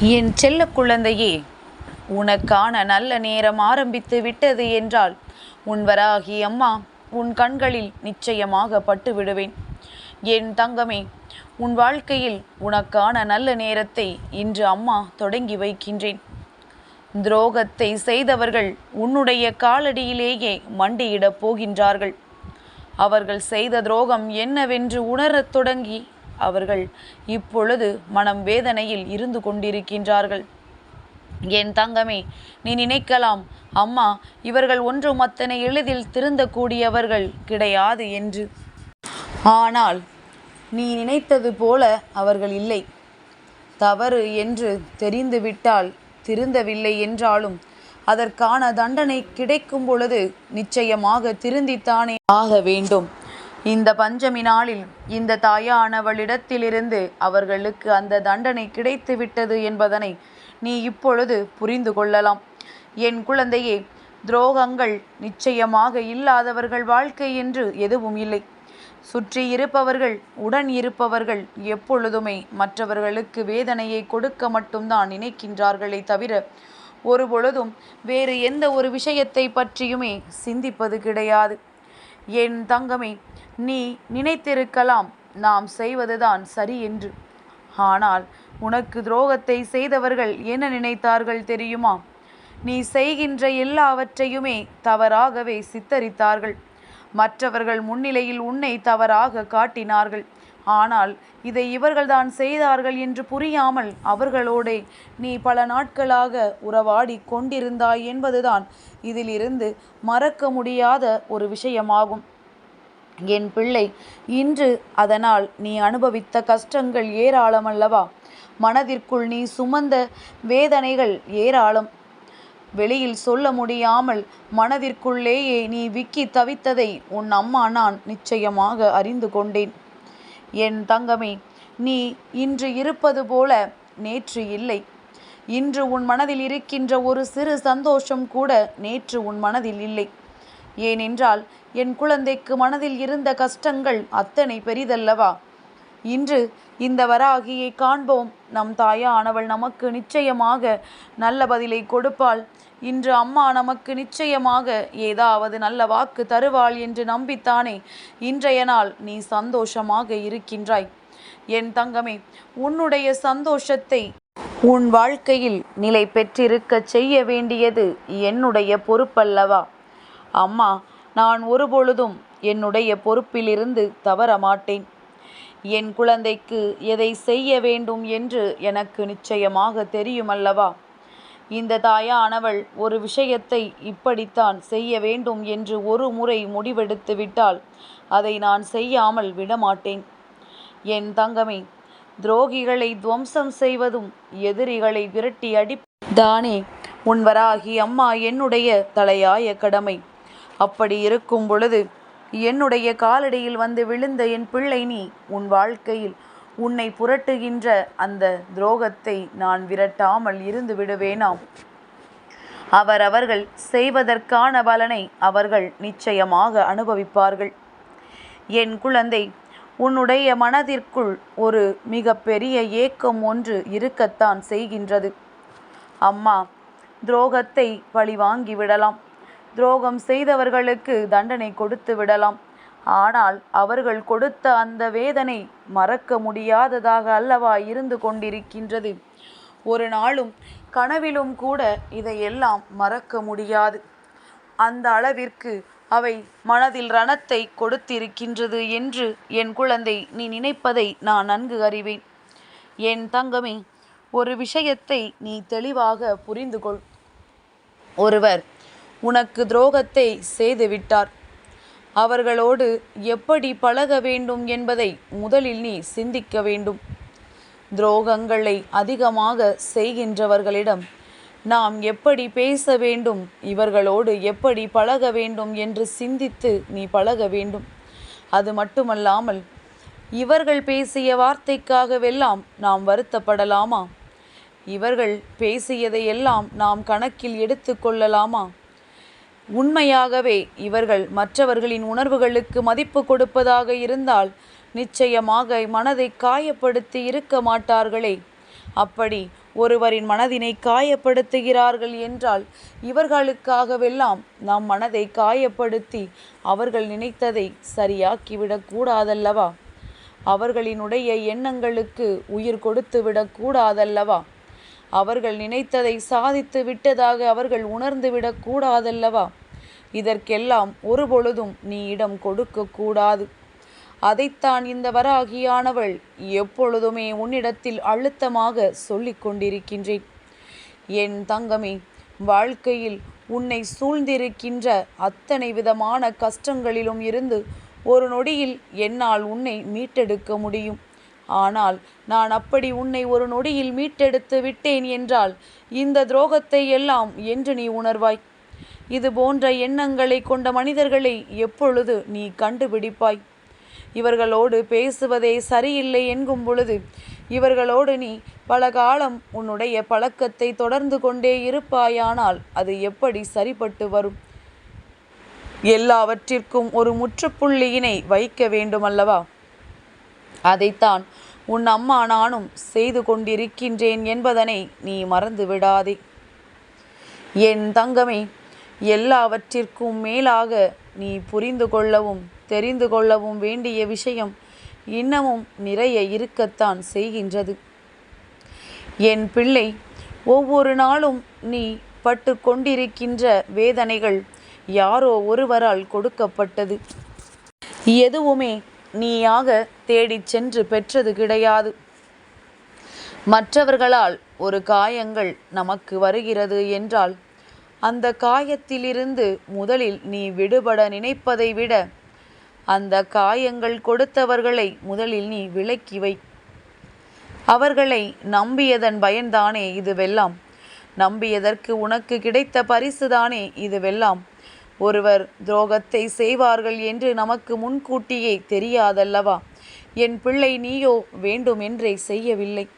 என் செல்ல குழந்தையே உனக்கான நல்ல நேரம் ஆரம்பித்து விட்டது என்றால் உன் வராகி அம்மா உன் கண்களில் நிச்சயமாக பட்டு விடுவேன். என் தங்கமே உன் வாழ்க்கையில் உனக்கான நல்ல நேரத்தை இன்று அம்மா தொடங்கி வைக்கின்றேன். துரோகத்தை செய்தவர்கள் உன்னுடைய காலடியிலேயே மண்டியிடப் போகின்றார்கள். அவர்கள் செய்த துரோகம் என்னவென்று உணரத் தொடங்கி அவர்கள் இப்பொழுது மனம் வேதனையில் இருந்து கொண்டிருக்கின்றார்கள். என் தங்கமே நீ நினைக்கலாம். அம்மா இவர்கள் ஒன்றும் அத்தனை எளிதில் திருந்தக்கூடியவர்கள் கிடையாது என்று. ஆனால் நீ நினைத்தது போல அவர்கள் இல்லை. தவறு என்று தெரிந்துவிட்டால் திருந்தவில்லை என்றாலும் அதற்கான தண்டனை கிடைக்கும் பொழுது நிச்சயமாக திருந்தித்தானே ஆக வேண்டும். இந்த பஞ்சமி நாளில் இந்த தாயானவளிடத்திலிருந்து அவர்களுக்கு அந்த தண்டனை கிடைத்து விட்டது என்பதனை நீ இப்பொழுது புரிந்து கொள்ளலாம். என் குழந்தையே துரோகங்கள் நிச்சயமாக இல்லாதவர்கள் வாழ்க்கை என்று எதுவும் இல்லை. சுற்றி இருப்பவர்கள் உடன் இருப்பவர்கள் எப்பொழுதுமே மற்றவர்களுக்கு வேதனையை கொடுக்க மட்டும்தான் நினைக்கின்றார்களே தவிர ஒரு பொழுதும் வேறு எந்த ஒரு விஷயத்தை பற்றியுமே சிந்திப்பது கிடையாது. என் தங்கமே நீ நினைத்திருக்கலாம் நாம் செய்வதுதான் சரி என்று. ஆனால் உனக்கு துரோகத்தை செய்தவர்கள் என்ன நினைத்தார்கள் தெரியுமா? நீ செய்கின்ற எல்லாவற்றையுமே தவறாகவே சித்தரித்தார்கள். மற்றவர்கள் முன்னிலையில் உன்னை தவறாக காட்டினார்கள். ஆனால் இதை இவர்கள்தான் செய்தார்கள் என்று புரியாமல் அவர்களோடே நீ பல நாட்களாக உறவாடி கொண்டிருந்தாய் என்பதுதான் இதிலிருந்து மறக்க முடியாத ஒரு விஷயமாகும். என் பிள்ளை இன்று அதனால் நீ அனுபவித்த கஷ்டங்கள் ஏராளமல்லவா மனதிற்குள் நீ சுமந்த வேதனைகள் ஏராளம். வெளியில் சொல்ல முடியாமல் மனதிற்குள்ளேயே நீ விக்கி தவித்ததை உன் அம்மா நான் நிச்சயமாக அறிந்து கொண்டேன். என் தங்கமே நீ இன்று இருப்பது போல நேற்று இல்லை. இன்று உன் மனதில் இருக்கின்ற ஒரு சிறு சந்தோஷம் கூட நேற்று உன் மனதில் இல்லை. ஏனென்றால் என் குழந்தைக்கு மனதில் இருந்த கஷ்டங்கள் அத்தனை பெரிதல்லவா? இன்று இந்த வராகியை காண்போம். நம் தாயானவள் நமக்கு நிச்சயமாக நல்ல பதிலை கொடுப்பாள். இன்று அம்மா நமக்கு நிச்சயமாக ஏதாவது நல்ல வாக்கு தருவாள் என்று நம்பித்தானே. இன்றைய நாள் நீ சந்தோஷமாக இருக்கின்றாய். என் தங்கமே உன்னுடைய சந்தோஷத்தை உன் வாழ்க்கையில் நிலை பெற்றிருக்க செய்ய வேண்டியது என்னுடைய பொறுப்பல்லவா? அம்மா நான் ஒருபொழுதும் என்னுடைய பொறுப்பிலிருந்து தவற மாட்டேன் என் குழந்தைக்கு எதை செய்ய வேண்டும் என்று எனக்கு நிச்சயமாக தெரியுமல்லவா? இந்த தாயானவள் ஒரு விஷயத்தை இப்படித்தான் செய்ய வேண்டும் என்று ஒரு முறை முடிவெடுத்து விட்டால் அதை நான் செய்யாமல் விடமாட்டேன். என் தங்கமே துரோகிகளை துவம்சம் செய்வதும் எதிரிகளை விரட்டி அடி தானே உன்வராகி அம்மா என்னுடைய தலையாய கடமை. அப்படி இருக்கும் பொழுது என்னுடைய காலடியில் வந்து விழுந்த என் பிள்ளை நீ உன் வாழ்க்கையில் உன்னை புரட்டுகின்ற அந்த துரோகத்தை நான் விரட்டாமல் இருந்து விடுவேனாம். அவர் அவர்கள் செய்வதற்கான பலனை அவர்கள் நிச்சயமாக அனுபவிப்பார்கள். என் குழந்தை உன்னுடைய மனதிற்குள் ஒரு மிக பெரிய ஏக்கம் ஒன்று இருக்கத்தான் செய்கின்றது. அம்மா துரோகத்தை பழிவாங்கி விடலாம். துரோகம் செய்தவர்களுக்கு தண்டனை கொடுத்து விடலாம். ஆனால் அவர்கள் கொடுத்த அந்த வேதனை மறக்க முடியாததாக அல்லவா இருந்து கொண்டிருக்கின்றது. ஒரு நாளும் கனவிலும் கூட இதையெல்லாம் மறக்க முடியாது. அந்த அளவிற்கு அவை மனதில் ரணத்தை கொடுத்திருக்கின்றது என்று என் குழந்தை நீ நினைப்பதை நான் நன்கு அறிவேன். என் தங்கமே ஒரு விஷயத்தை நீ தெளிவாக புரிந்து கொள் ஒருவர் உனக்கு துரோகத்தை செய்துவிட்டார். அவர்களோடு எப்படி பழக வேண்டும் என்பதை முதலில் நீ சிந்திக்க வேண்டும். துரோகங்களை அதிகமாக செய்கின்றவர்களிடம் நாம் எப்படி பேச வேண்டும்? இவர்களோடு எப்படி பழக வேண்டும் என்று சிந்தித்து நீ பழக வேண்டும். அது மட்டுமல்லாமல் இவர்கள் பேசிய வார்த்தைக்காகவெல்லாம் நாம் வருத்தப்படலாமா? இவர்கள் பேசியதையெல்லாம் நாம் கணக்கில் எடுத்து கொள்ளலாமா? உண்மையாகவே இவர்கள் மற்றவர்களின் உணர்வுகளுக்கு மதிப்பு கொடுப்பதாக இருந்தால் நிச்சயமாக மனதை காயப்படுத்தி இருக்க மாட்டார்களே. அப்படி ஒருவரின் மனதினை காயப்படுத்துகிறார்கள் என்றால் இவர்களுக்காகவெல்லாம் நம் மனதை காயப்படுத்தி அவர்கள் நினைத்ததை சரியாக்கிவிடக்கூடாதல்லவா அவர்களினுடைய எண்ணங்களுக்கு உயிர் கொடுத்து விடக்கூடாதல்லவா அவர்கள் நினைத்ததை சாதித்து விட்டதாக அவர்கள் உணர்ந்துவிடக் கூடாதல்லவா? இதற்கெல்லாம் ஒருபொழுதும் நீ இடம் கொடுக்கக்கூடாது அதைத்தான் இந்த வராகியானவள் எப்பொழுதுமே உன்னிடத்தில் அழுத்தமாக சொல்லிக் கொண்டிருக்கின்றேன். என் தங்கமே வாழ்க்கையில் உன்னை சூழ்ந்திருக்கின்ற அத்தனை விதமான கஷ்டங்களிலும் இருந்து ஒரு நொடியில் என்னால் உன்னை மீட்டெடுக்க முடியும். ஆனால் நான் அப்படி உன்னை ஒரு நொடியில் மீட்டெடுத்து விட்டேன் என்றால் இந்த துரோகத்தை எல்லாம் என்று நீ உணர்வாய். இது போன்ற எண்ணங்களை கொண்ட மனிதர்களை எப்பொழுது நீ கண்டுபிடிப்பாய்? இவர்களோடு பேசுவதே சரியில்லை என்கும் பொழுது இவர்களோடு நீ பல காலம் உன்னுடைய பழக்கத்தை தொடர்ந்து கொண்டே இருப்பாயானால் அது எப்படி சரிப்பட்டு வரும்? எல்லாவற்றிற்கும் ஒரு முற்றுப்புள்ளியினை வைக்க வேண்டுமல்லவா? அதைத்தான் உன் அம்மா நானும் செய்து கொண்டிருக்கின்றேன் என்பதனை நீ மறந்து விடாதே என் தங்கமே எல்லாவற்றிற்கும் மேலாக நீ புரிந்து கொள்ளவும் தெரிந்து கொள்ளவும் வேண்டிய விஷயம் இன்னமும் நிறைய இருக்கத்தான் செய்கின்றது. என் பிள்ளை ஒவ்வொரு நாளும் நீ பட்டு கொண்டிருக்கின்ற வேதனைகள் யாரோ ஒருவரால் கொடுக்கப்பட்டது. எதுவுமே நீயாக தேடிச் சென்று பெற்றது கிடையாது. மற்றவர்களால் ஒரு காயங்கள் நமக்கு வருகிறது என்றால் அந்த காயத்திலிருந்து முதலில் நீ விடுபட நினைப்பதை விட அந்த காயங்கள் கொடுத்தவர்களை முதலில் நீ விலக்கி வை. அவர்களை நம்பியதன் பயன்தானே இதுவெல்லாம்? நம்பியதற்கு உனக்கு கிடைத்த பரிசுதானே இதுவெல்லாம்? ஒருவர் துரோகத்தை செய்வார்கள் என்று நமக்கு முன்கூட்டியே தெரியாதல்லவா? என் பிள்ளை நீயோ வேண்டுமென்றே செய்யவில்லை.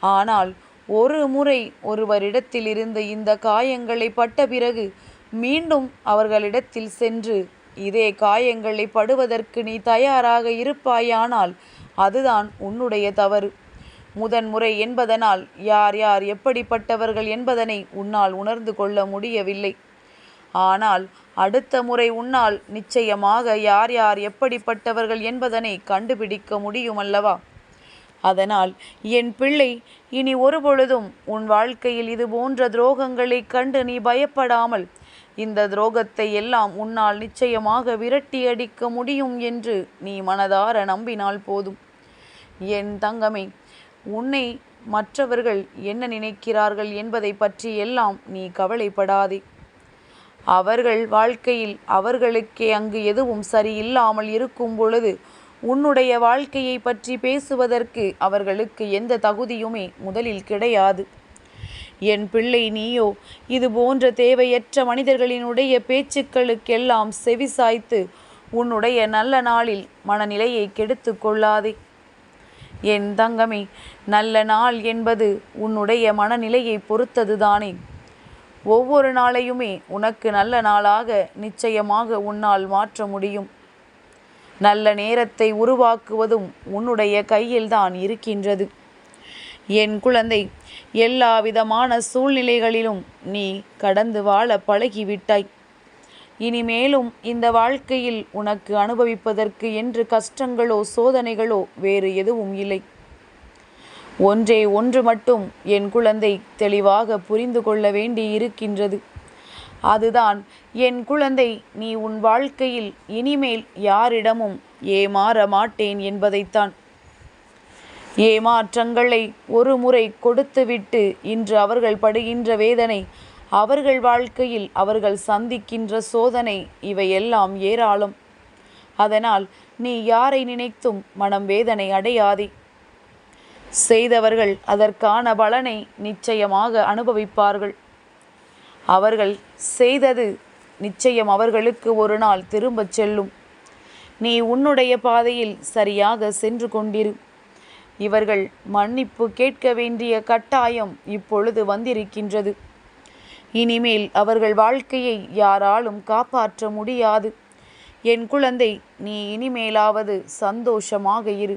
ஆனால் ஒரு முறை ஒருவரிடத்தில் இருந்து இந்த காயங்களை பட்ட பிறகு மீண்டும் அவர்களிடத்தில் சென்று இதே காயங்களை படுவதற்கு நீ தயாராக இருப்பாயானால் அதுதான் உன்னுடைய தவறு. முதன்முறை என்பதனால் யார் யார் எப்படிப்பட்டவர்கள் என்பதனை உன்னால் உணர்ந்து கொள்ள முடியவில்லை. ஆனால் அடுத்த முறை உன்னால் நிச்சயமாக யார் யார் எப்படிப்பட்டவர்கள் என்பதனை கண்டுபிடிக்க முடியுமல்லவா? அதனால் என் பிள்ளை இனி ஒருபொழுதும் உன் வாழ்க்கையில் இது போன்ற துரோகங்களை கண்டு நீ பயப்படாமல் இந்த துரோகத்தை எல்லாம் உன்னால் நிச்சயமாக விரட்டி அடிக்க முடியும் என்று நீ மனதார நம்பினால் போதும். என் தங்கமே உன்னை மற்றவர்கள் என்ன நினைக்கிறார்கள் என்பதை பற்றி எல்லாம் நீ கவலைப்படாதே. அவர்கள் வாழ்க்கையில் அவர்களுக்கே அங்கு எதுவும் சரியில்லாமல் இருக்கும் பொழுது உன்னுடைய வாழ்க்கையை பற்றி பேசுவதற்கு அவர்களுக்கு எந்த தகுதியுமே முதலில் கிடையாது. என் பிள்ளை நீயோ இது போன்ற தேவையற்ற மனிதர்களினுடைய பேச்சுக்களுக்கெல்லாம் செவிசாய்த்து உன்னுடைய நல்ல நாளில் மனநிலையை கெடுத்து கொள்ளாதே. என் தங்கமே நல்ல நாள் என்பது உன்னுடைய மனநிலையை பொறுத்ததுதானே. ஒவ்வொரு நாளையுமே உனக்கு நல்ல நாளாக நிச்சயமாக உன்னால் மாற்ற முடியும். நல்ல நேரத்தை உருவாக்குவதும் உன்னுடைய கையில்தான் இருக்கின்றது. என் குழந்தை எல்லா விதமான சூழ்நிலைகளிலும் நீ கடந்து வாழ பழகிவிட்டாய். இனிமேலும் இந்த வாழ்க்கையில் உனக்கு அனுபவிப்பதற்கு என்று கஷ்டங்களோ சோதனைகளோ வேறு எதுவும் இல்லை. ஒன்றே ஒன்று மட்டும் என் குழந்தை தெளிவாக புரிந்து கொள்ள வேண்டி இருக்கின்றது அதுதான் என் குழந்தை நீ உன் வாழ்க்கையில் இனிமேல் யாரிடமும் ஏமாற மாட்டேன் என்பதைத்தான். ஏமாற்றங்களை ஒரு முறை கொடுத்துவிட்டு இன்று அவர்கள் படுகின்ற வேதனை அவர்கள் வாழ்க்கையில் அவர்கள் சந்திக்கின்ற சோதனை இவையெல்லாம் ஏராளம். அதனால் நீ யாரை நினைத்தும் மனம் வேதனை அடையாதே. செய்தவர்கள் அதற்கான பலனை நிச்சயமாக அனுபவிப்பார்கள். அவர்கள் செய்தது நிச்சயம் அவர்களுக்கு ஒரு நாள் திரும்பச் செல்லும். நீ உன்னுடைய பாதையில் சரியாக சென்று கொண்டிரு. இவர்கள் மன்னிப்பு கேட்க வேண்டிய கட்டாயம் இப்பொழுது வந்திருக்கின்றது. இனிமேல் அவர்கள் வாழ்க்கையை யாராலும் காப்பாற்ற முடியாது. என் குழந்தை நீ இனிமேலாவது சந்தோஷமாக இரு.